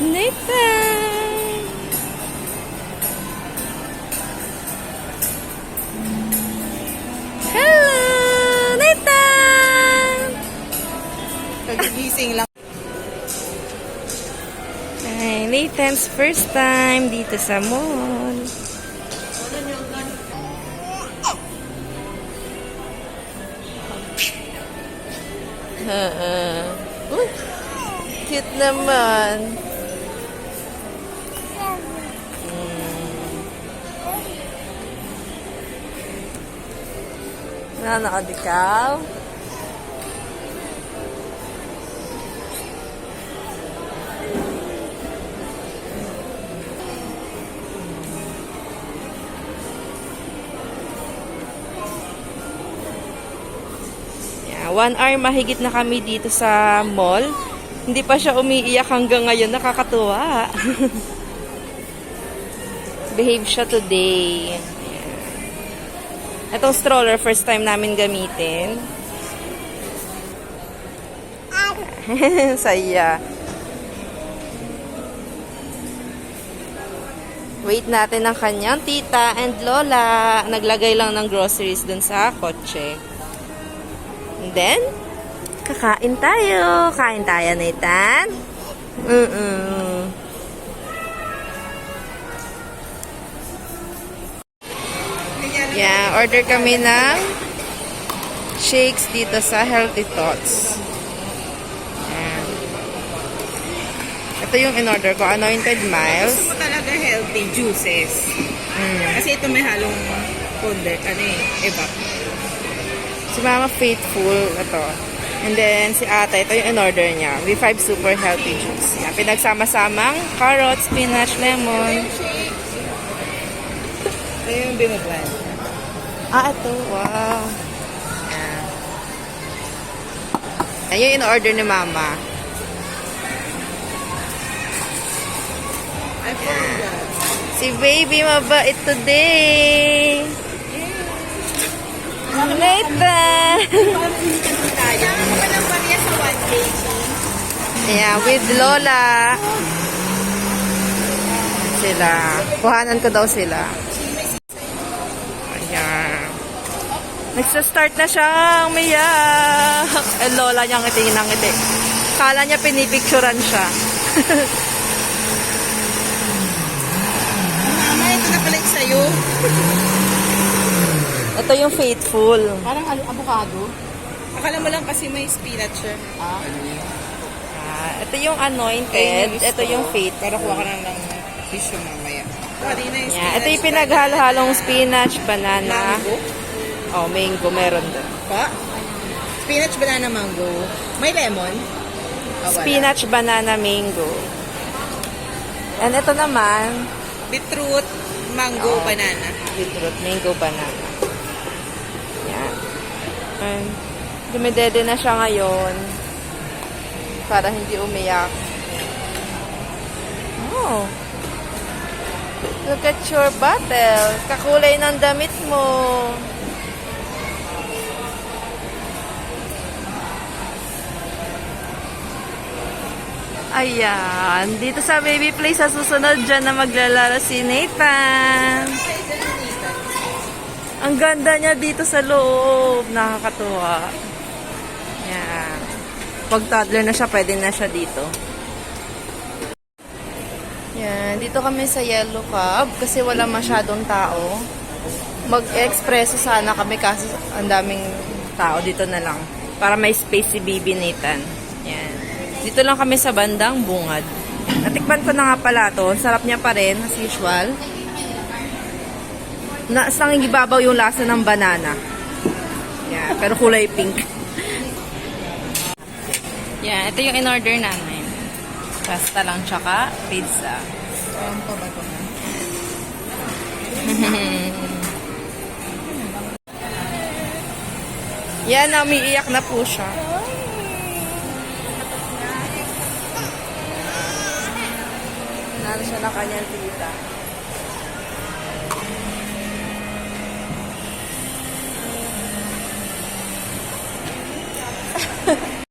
Nathan! Hello, Nathan! Kagigising lang. Ay, Nathan's first time dito sa mall. Uh, Uy, cute naman. Nanonood ikaw? One hour mahigit na kami dito sa mall. Hindi pa siya umiiyak hanggang ngayon. Nakakatuwa. Behave siya today. Itong stroller, first time namin gamitin. Saya. Wait natin ang kanyang tita and lola. Naglagay lang ng groceries dun sa kotse. And then, kakain tayo. Kain tayo, Nathan. Mm-mm. Yeah, order kami ng shakes dito sa Healthy Thoughts. Yan. Ito yung in-order ko, Anointed Miles. Gusto mo talaga healthy juices. Kasi ito may halong ponder, ano eh, iba. Si Mama Faithful, ito. And then, si ate, ito yung in-order niya. V5 Super Healthy Juice. Yan, pinagsama-samang carrots, spinach, lemon. Ito yung binablan. Ah, ito. Wow. Yan. Yan yung in-order ni Mama. Forgot. Si baby mabait today. Nathan! Tayo. Walang bariya sa 1 kg. Yeah, with Lola. Sila. Kuhanan ko daw sila. Ayan. Nagsa-start na siyang umiyak. Eh, Lola niya ngiti ng ngiti. Kala niya pinipicturan siya. Mama, ito na pala yung sa'yo. Ito yung faithful. Parang avocado. Akala mo lang kasi may spinach siya. Ah? Ah, ito yung anointed. Ito yung faith. Para kuha ka na ng tissue mamaya. Pwede na yung Yeah, ito yung pinaghalo-halong spinach, banana. Mango? Oh, mango meron doon. Pa? Spinach, banana, mango. May lemon? Wala. Spinach, banana, mango. And ito naman, Beetroot, mango, Oo. banana. beetroot, mango, banana. Yan. And, dumidede na siya ngayon para hindi umiyak. Oh. Look at your bottle. Kakulay ng damit mo. Ayan. Dito sa baby place sa susunod dyan na maglalaro si Nathan. Ang ganda niya dito sa loob. Nakakatuwa. Yan. Pag toddler na siya, pwede na siya dito. Yan. Dito kami sa Yellow Cab kasi wala masyadong tao. Mag-expresso sana kami kasi ang daming tao dito na lang. Para may space si Bibi Nathan. Dito lang kami sa bandang bungad. Natikman ko na nga pala to. Sarap niya pa rin, as usual. Naas lang ibabaw yung lasa ng banana. Yeah, pero kulay pink. yeah, ito yung in-order namin. Pasta lang tsaka pizza. Um, pa ba ito na? Yan, umiiyak na po siya. Siya ng kanyang tita.